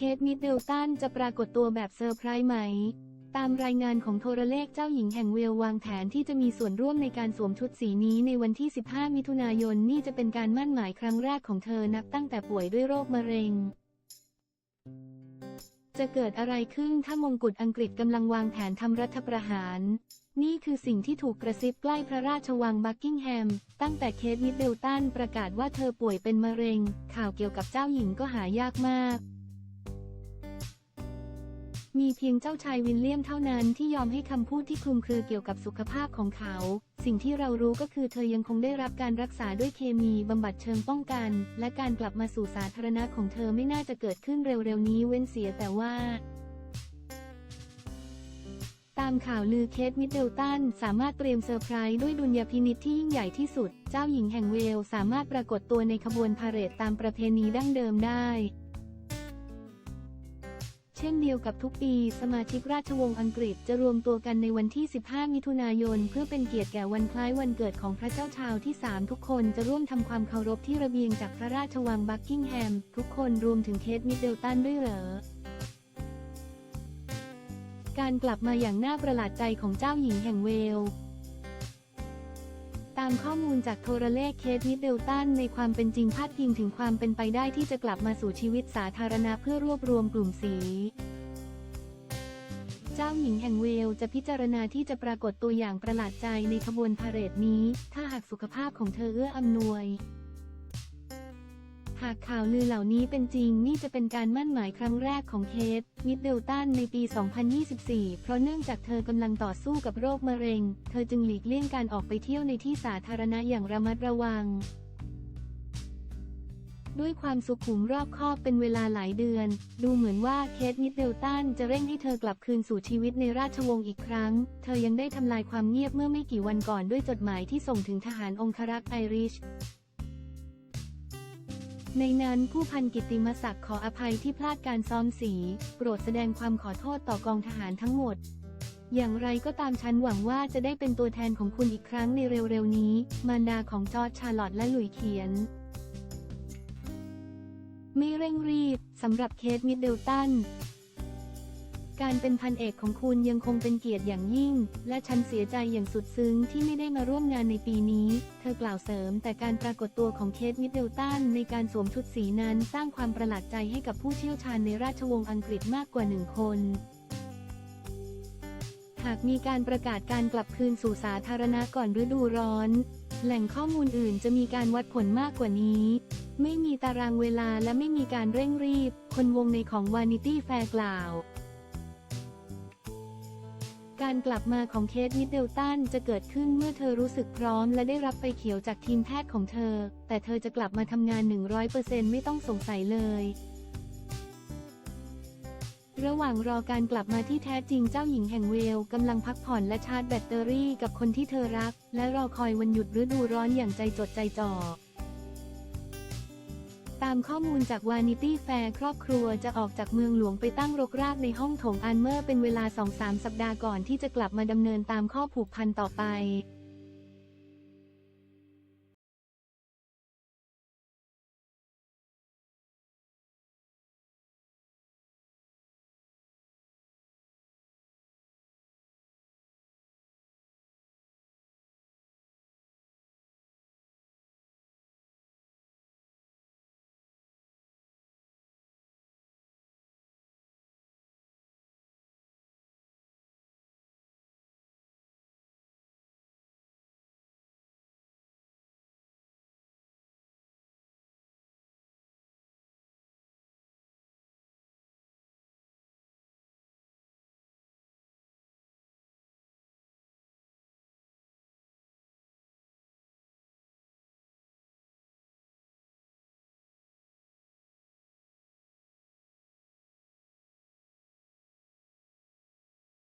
เคทมิดเดิลตันจะปรากฏตัวแบบเซอร์ไพรส์ไหม ตามรายงานของโทรเลขเจ้าหญิงแห่งเวลวางแผนที่จะมีส่วนร่วมในการสวมชุดสีนี้ในวันที่ 15 มิถุนายนนี่จะเป็นการมั่นหมายครั้งแรกของเธอนับตั้งแต่ป่วยด้วยโรคมะเร็งจะเกิดอะไรขึ้นถ้ามงกุฎอังกฤษกำลังวางแผนทำรัฐประหาร นี่คือสิ่งที่ถูกกระซิบใกล้พระราชวังบักกิงแฮม ตั้งแต่เคทมิดเดิลตันประกาศว่าเธอป่วยเป็นมะเร็ง ข่าวเกี่ยวกับเจ้าหญิงก็หายากมาก มีเพียงเจ้าชายวิลเลียมเท่านั้นที่ยอมให้คำพูดที่คลุมเครือเกี่ยวกับสุขภาพของเขา สิ่งที่เรารู้ก็คือเธอยังคงได้รับการรักษาด้วยเคมีบำบัดเชิงป้องกัน และการกลับมาสู่สาธารณะของเธอไม่น่าจะเกิดขึ้นเร็วๆนี้เว้นเสียแต่ว่าตามข่าวลือเคทมิดเดิลตันสามารถเตรียมเซอร์ไพรส์ด้วยดุลยพินิจที่ยิ่งใหญ่ที่สุด เจ้าหญิงแห่งเวลสามารถปรากฏตัวในขบวนพาเหรดตามประเพณีดั้งเดิมได้ เช่นเดียวกับทุกปี สมาชิกราชวงศ์อังกฤษจะรวมตัวกันในวันที่ 15 มิถุนายน เพื่อเป็นเกียรติแก่วันคล้ายวันเกิดของพระเจ้าชาวที่ 3 ทุกคนจะร่วมทำความเคารพที่ระเบียงจากพระราชวังบักกิงแฮม ทุกคนรวมถึงเคทมิดเดิลตันด้วยเหรอการกลับมาอย่างน่าประหลาดใจของเจ้าหญิงแห่งเวลามข้อมูลจากโทรเลขเคสมิดเดิลตันในความเป็นจริงพาดพิงถึงความเป็นไปได้ที่จะกลับมาสู่ชีวิตสาธารณะเพื่อรวบรวมกลุ่มสี เจ้าหญิงแห่งเวลจะพิจารณาที่จะปรากฏตัวอย่างประหลาดใจในขบวนพาเหรดนี้ ถ้าหากสุขภาพของเธอเอื้ออำนวย หากข่าวลือเหล่านี้เป็นจริงนี่จะเป็นการมั่นหมายครั้งแรกของเคทมิดเดิลตันในปี 2024 เพราะเนื่องจากเธอกำลังต่อสู้กับโรคมะเร็ง เธอจึงหลีกเลี่ยงการออกไปเที่ยวในที่สาธารณะอย่างระมัดระวัง ด้วยความสุขุมรอบคอบเป็นเวลาหลายเดือน ดูเหมือนว่าเคทมิดเดิลตันจะเร่งให้เธอกลับคืนสู่ชีวิตในราชวงศ์อีกครั้ง เธอยังได้ทำลายความเงียบเมื่อไม่กี่วันก่อนด้วยจดหมายที่ส่งถึงทหารองครักษ์ไอริช ในนั้นผู้พันกิตติมศักดิ์ขออภัยที่พลาดการซ้อมสี โปรดแสดงความขอโทษต่อกองทหารทั้งหมด อย่างไรก็ตามฉันหวังว่าจะได้เป็นตัวแทนของคุณอีกครั้งในเร็วๆนี้ มารดาของจอร์จชาร์ลอตและหลุยเขียน ไม่เร่งรีบสำหรับเคสมิดเดิลตัน การเป็นพันเอกของคุณยังคงเป็นเกียรติอย่างยิ่ง และฉันเสียใจอย่างสุดซึ้งที่ไม่ได้มาร่วมงานในปีนี้ เธอกล่าวเสริม แต่การปรากฏตัวของเคทมิดเดิลตันในการสวมชุดสีนั้นสร้างความประหลาดใจให้กับผู้เชี่ยวชาญในราชวงศ์อังกฤษมากกว่าหนึ่งคนหากมีการประกาศการกลับคืนสู่สาธารณะก่อนฤดูร้อน แหล่งข้อมูลอื่นจะมีการวัดผลมากกว่านี้ ไม่มีตารางเวลาและไม่มีการเร่งรีบ คนวงในของวานิตี้แฟร์กล่าว การกลับมาของเคทมิดเดิลตันจะเกิดขึ้นเมื่อเธอรู้สึกพร้อมและได้รับไฟเขียวจากทีมแพทย์ของเธอ แต่เธอจะกลับมาทำงาน 100%ไม่ต้องสงสัยเลย ระหว่างรอการกลับมาที่แท้จริงเจ้าหญิงแห่งเวลกำลังพักผ่อนและชาร์จแบตเตอรี่กับคนที่เธอรัก และรอคอยวันหยุดฤดูร้อนอย่างใจจดใจจ่อ ตามข้อมูลจากวานิตี้แฟร์ครอบครัวจะออกจากเมืองหลวงไปตั้งรกรากในห้องโถงอันเมอร์เป็นเวลา 2-3 สัปดาห์ก่อนที่จะกลับมาดำเนินตามข้อผูกพันต่อไป